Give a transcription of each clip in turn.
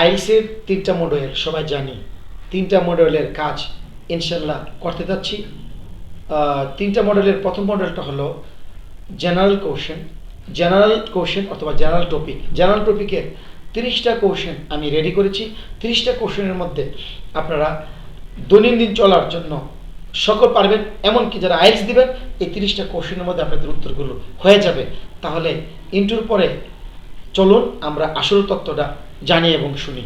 আইসের তিনটা মডেল সবাই জানি। তিনটা মডেলের কাজ ইনশাল্লাহ করতে যাচ্ছি। তিনটা মডেলের প্রথম মডেলটা হলো জেনারেল কোশ্চেন জেনারেল কোশ্চেন অথবা জেনারেল টপিক জেনারেল টপিকের তিরিশটা কোশ্চেন আমি রেডি করেছি। তিরিশটা কোশ্চেনের মধ্যে আপনারা দৈনন্দিন চলার জন্য সকল পারবেন, এমনকি যারা আইলস দিবেন, এই তিরিশটা কোশ্চেনের মধ্যে আপনাদের উত্তরগুলো হয়ে যাবে। তাহলে ইন্টুর পরে চলুন আমরা আসল তত্ত্বটা জানি এবং শুনি।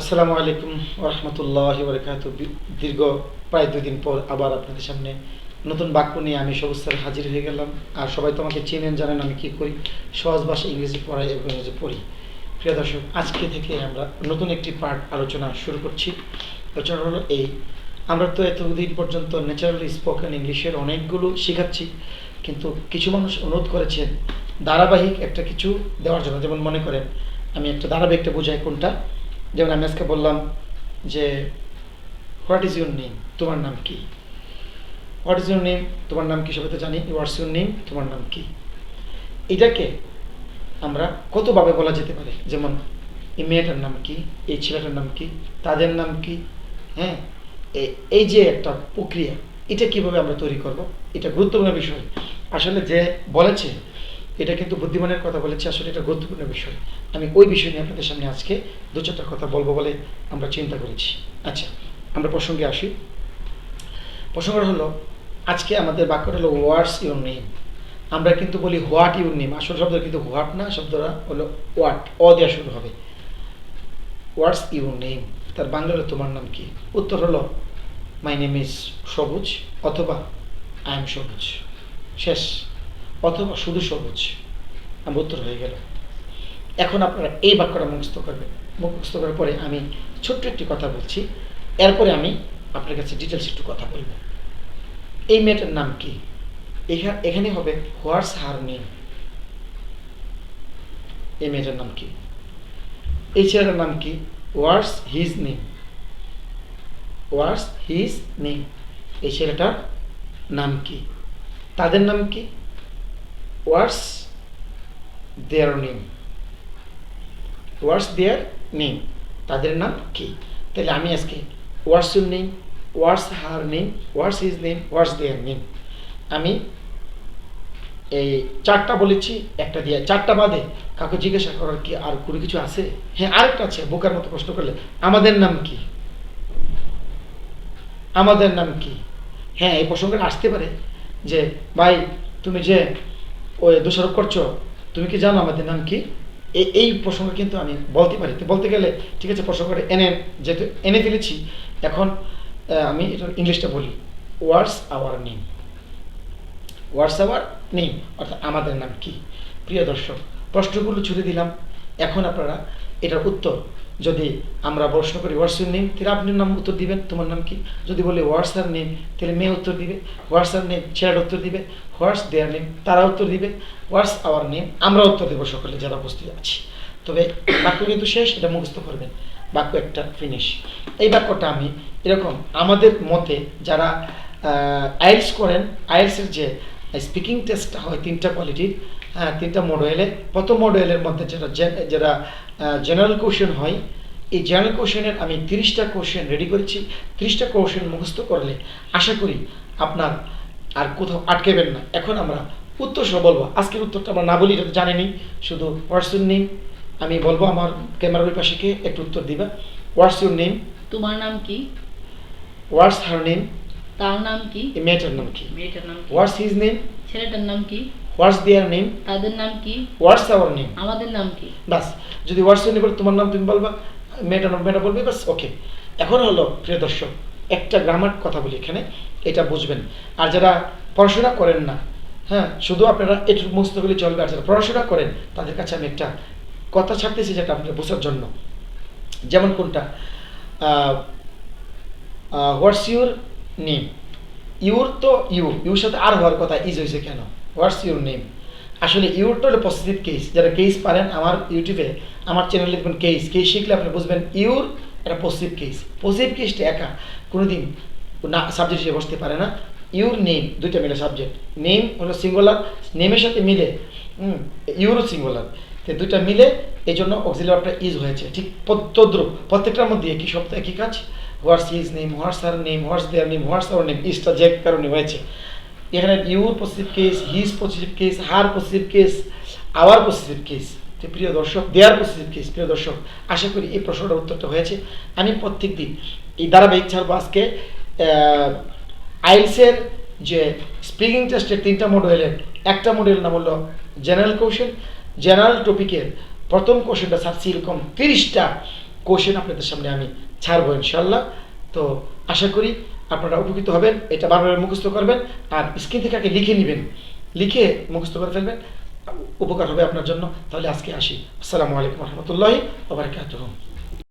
আসসালামু আলাইকুম রহমতুল্লাহ বরকাত দীর্ঘ প্রায় দুদিন পর আবার আপনাদের সামনে নতুন বাক্য নিয়ে আমি সবুজ স্যার হাজির হয়ে গেলাম। আর সবাই তোমাকে চেনেন, জানেন আমি কি করি। সহজ ভাষা ইংরেজি পড়াই এবং ইংরেজি পড়ি। প্রিয় দর্শক, আজকে থেকে আমরা নতুন একটি পার্ট আলোচনা শুরু করছি। আলোচনা হলো এই, আমরা তো এতদিন পর্যন্ত ন্যাচারালি স্পোকেন ইংলিশের অনেকগুলো শেখাচ্ছি, কিন্তু কিছু মানুষ অনুরোধ করেছেন ধারাবাহিক একটা কিছু দেওয়ার জন্য। যেমন মনে করেন, আমি একটা ধারাবাহিকটা বোঝাই কোনটা? যেমন আমি আজকে বললাম যে হোয়াট ইজ ইউর নেম তোমার নাম কি? হোয়াট ইজ ইউর নেম তোমার নাম কি? সবাই তো জানি হোয়াটস ইউর নেম তোমার নাম কি? এটাকে আমরা কতভাবে বলা যেতে পারে? যেমন, এই মেয়েটার নাম কি? এই ছেলেটার নাম কি? তাদের নাম কি? হ্যাঁ? এই যে একটা প্রক্রিয়া, এটা কীভাবে আমরা তৈরি করব? এটা গুরুত্বপূর্ণ বিষয়। আসলে যে বলেছে, এটা কিন্তু বুদ্ধিমানের কথা বলেছে, আসলে এটা গুরুত্বপূর্ণ বিষয়। আমি ওই বিষয় নিয়ে আপনাদের সামনে আজকে দু চারটা কথা বলব বলে আমরা চিন্তা করেছি। আচ্ছা আমরা প্রসঙ্গে আসি। প্রসঙ্গটা হলো, আজকে আমাদের বাক্যটা হলো ওয়ার্ডস ইউর নেম আমরা কিন্তু বলি হোয়াট ইউর নেম আসল শব্দ কিন্তু হোয়াট না, শব্দটা হলো ওয়াট অ দেওয়া শুরু হবে। হোয়াটস ইউর নেম তার বাংলা তোমার নাম কি? উত্তর হলো মাই নেম ইজ সবুজ, অথবা আই এম সবুজ। শেষ, অথবা শুধু সবুজ। আমার উত্তর হয়ে গেল এখন আপনারা এই বাক্যটা মুখস্থ করবেন। মুখস্থ করার পরে আমি ছোট্ট একটি কথা বলছি। এরপরে আমি আপনার কাছে ডিটেলস একটু কথা বলব। এই মেয়েটার নাম কি? এখানে হবে, হোয়াটস হার নেম? এই মেয়েটার নাম কি? এই ছেলেটার নাম কি? What's his name. What's his name. এই ছেলেটার নাম কি? তাদের নাম কি? What's their name. What's their name. তাদের নাম কি? তাহলে আমি আজকে what's your name, what's her name, what's his name, what's their name. আমি এই চারটা বলেছি, একটা দিয়ে চারটা বাদে কাউকে জিজ্ঞাসা করার কি আর কোনো কিছু আছে? হ্যাঁ আরেকটা আছে, বোকার মতো প্রশ্ন করলে, আমাদের নাম কি? আমাদের নাম কি? হ্যাঁ এই প্রসঙ্গটা আসতে পারে যে, ভাই, তুমি যে ওই দোষারোপ করছ, তুমি কি জানো আমাদের নাম কি? এই প্রসঙ্গ কিন্তু আমি বলতে পারি। বলতে গেলে, ঠিক আছে, প্রসঙ্গটা এনে, যেহেতু এনে ফেলেছি, এখন আমি এটা ইংলিশটা বলি। Words our name what's our name অর্থাৎ আমাদের নাম কি? প্রিয় দর্শক, প্রশ্নগুলো ছুড়ে দিলাম। এখন আপনারা এটার উত্তর, যদি আমরা প্রশ্ন করি হোয়াটস ইউর নেম তাহলে আপনি নাম উত্তর দিবেন। তোমার নাম কি? যদি বলি হোয়াটস আর নেম তাহলে মেয়ে উত্তর দিবে। হোয়াটসঅ্যাপ নেম ছেলের উত্তর দিবে। হোয়াটস দেয়ার নেম তারা উত্তর দিবে। হোয়াটস আওয়ার নেম আমরা উত্তর দেবো সকলে, যারা উপস্থিত আছি। তবে বাক্য কিন্তু শেষ, এটা মুখস্থ করবেন। বাক্য একটা ফিনিশ এই বাক্যটা আমি এরকম আমাদের মতে যারা আইলস করেন আইলসের যে স্পিকিং টেস্টটা হয় তিনটা কোয়ালিটির হ্যাঁ তিনটা মডেলে প্রথম মডেলের মধ্যে যেটা যেটা জেনারেল কোশ্চেন হয় এই জেনারেল কোশ্চেনের আমি তিরিশটা কোশ্চেন রেডি করেছি। তিরিশটা কোশ্চেন মুখস্থ করলে আশা করি আপনার আর কোথাও আটকেবেন না। এখন আমরা উত্তর সহ বলব। আজকের উত্তরটা আমরা না বলি এটা জানেনি শুধু হোয়াটস ইউর নেম আমি বলব আমার ক্যামেরার পাশে একটু উত্তর দিবা। হোয়াটস ইউর নেম তোমার নাম কি? হোয়াটস হার নেম তার নাম কি? মেয়েটার নাম কি? মেয়েটার নাম কি? হোয়াটস হিজ নেম ছেলেটার নাম কি? হোয়াটস দেয়ার নেম তাদের নাম কি? হোয়াটস আওয়ার নেম আমাদের নাম কি? বাস যদি হোয়াটসঅ্যাপ নিয়ে বলে তোমার নাম তুমি বলবা মেয়েটার নাম মেয়েটা বলবে বাস ওকে এখন হলো প্রিয় দর্শক একটা গ্রামার কথা বলি এখানে এটা বুঝবেন। আর যারা পড়াশোনা করেন না হ্যাঁ শুধু আপনারা একটু মুস্ত করলে চলবে আর যারা পড়াশোনা করেন তাদের কাছে আমি একটা কথা ছাড়তেছি যেটা আপনারা বোঝার জন্য। যেমন কোনটা? হোয়াটস ইউর নেম ইউর তো ইউ ইউর সাথে আর হওয়ার কথা ইজ হয়েছে কেন? হোয়াটস ইউর নেম আসলে ইউরটা হলো পজিটিভ কেস যারা কেস পারেন আমার ইউটিউবে আমার চ্যানেলে দেখবেন কেস কেস শিখলে আপনি বুঝবেন ইউর এটা পসিভ কেস পসিভ কেসটা একা। কোনোদিন না সাবজেক্ট হিসেবে বসতে পারে না। ইউর নেম দুইটা মিলে সাবজেক্ট নেম হলো সিঙ্গুলার নেমের সাথে মিলে ইউরো সিঙ্গুলার তো দুইটা মিলে এই জন্য অক্সিলারটা ইজ হয়েছে। ঠিক তদ্রুপ প্রত্যেকটার মধ্যে একই শব্দ, একই কাজ। What's his name what's her name what's their name what's our name ইজটা যে কারণে হয়েছে এখানে your positive case his positive case her positive case our positive case প্রিয় দর্শক দেয়ার পজিটিভ কেস প্রিয় দর্শক, আশা করি এই প্রশ্নটার উত্তরটা হয়েছে। আমি প্রত্যেক দিন এই ধারাবাহিক ছাড়বো আজকে আইলসের যে স্পিকিং টেস্টের তিনটা মডেলের, একটা মডেল নাম হলো জেনারেল কোশ্চেন। জেনারেল টপিকের প্রথম কোশ্চেনটা ছাড়ছি এরকম তিরিশটা কোশ্চেন আপনাদের সামনে আমি ছাড়বো ইনশাল্লাহ তো আশা করি আপনারা উপকৃত হবেন, এটা বারবার মুখস্থ করবেন, আর স্ক্রিন থেকে আগে লিখে নেবেন। লিখে মুখস্থ করে ফেলবেন, উপকার হবে আপনার জন্য। তাহলে আজকে আসি। আসসালামু আলাইকুম রহমতুল্লাহি ওবরাকাতুহ